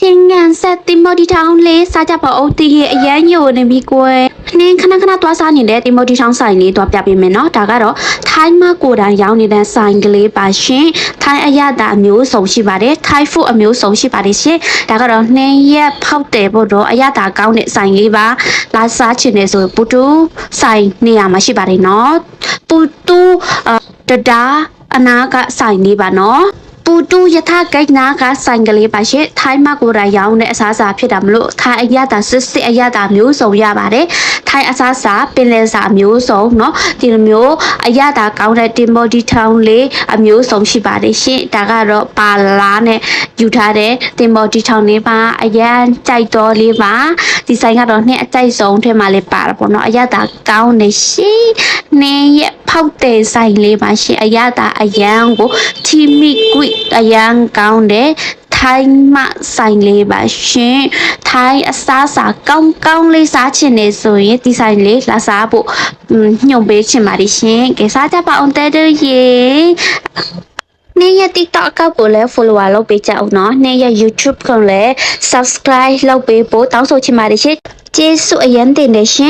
ချင်းငံဆက်တင်မော်ဒီထောင်လေးစားကြပါဦးတည်ရဲ့အရန်ညိုနေပြီကွယ်နှင်းခဏခဏသွားစားနေတဲ့တင်မော်ဒီထောင်ဆိုင်လေးသွားပြပေးမယ်နော်ဒါကတော့ထိုင်းမကိုတိုင်ရောင်းနေတဲ့ဆိုင်ကလေးပါရှင်ထိုင်းအရသာအမျိုးစုံရှိပါတယ်ထိုင်းဖူအမျိုးစုံရှိပါတယ်ရှင်ဒါကတော့နှင်းရက်ဖောက်တယ်ဖို့တော့အရသာကောင်းတဲ့ဆိုင်လေးပါလာစားချင်နေဆိုပူတူဆိုင်နေရာမှာရှိပါတယ်နော်ပူတူအာတဒါအနာကဆိုင်လေးပါနော် ပူတူယထဂိတ်နာကဆိုင်ကလေးပါရှင့်ထိုင်းမကိုရာရောင်းတဲ့အစားအစာဖြစ်တာမလို့ထိုင်းအရသာစစ်စစ်အရသာမျိုးစုံရပါတယ်ထိုင်းအစားအစာပင်လယ်စာမျိုးစုံเนาะဒီလိုမျိုးအရသာကောင်းတဲ့တင်ဘော်ဒီထောင်လေးအမျိုးစုံရှိပါတယ်ရှင့်ဒါကတော့ပါလာနဲ့ယူထားတဲ့တင်ဘော်ဒီထောင်လေးပါအရန်ကြိုက်တော်လေးပါဒီဆိုင်ကတော့နှစ်အကြိုက်ဆုံးထဲမှာလေးပါတာပေါ့เนาะအရသာကောင်းနေရှင့်နေ ထောက်တဲ့ဆိုင်လေးပါရှင်အရသာအရန်ကိုချီမိကွိအရန်ကောင်းတယ်ထိုင်းမှဆိုင်လေးပါရှင်ထိုင်းအစားစာကောင်းကောင်းလေးစားချင်နေဆိုရင်ဒီဆိုင်လေးလာစားဖို့ညွှန်ပေးချင်ပါတယ်ရှင်ကဲစားကြပါအောင်တဲတို့ရေနေ့ရက် TikTok အကောင့်ကိုလည်း follower လုပ်ပေးကြအောင်နော်နေ့ရက် YouTube ကိုလည်း subscribe လုပ်ပေးဖို့တောင်းဆိုချင်ပါတယ်ရှင်ကျေးဇူးအရင်တင်တယ်ရှင်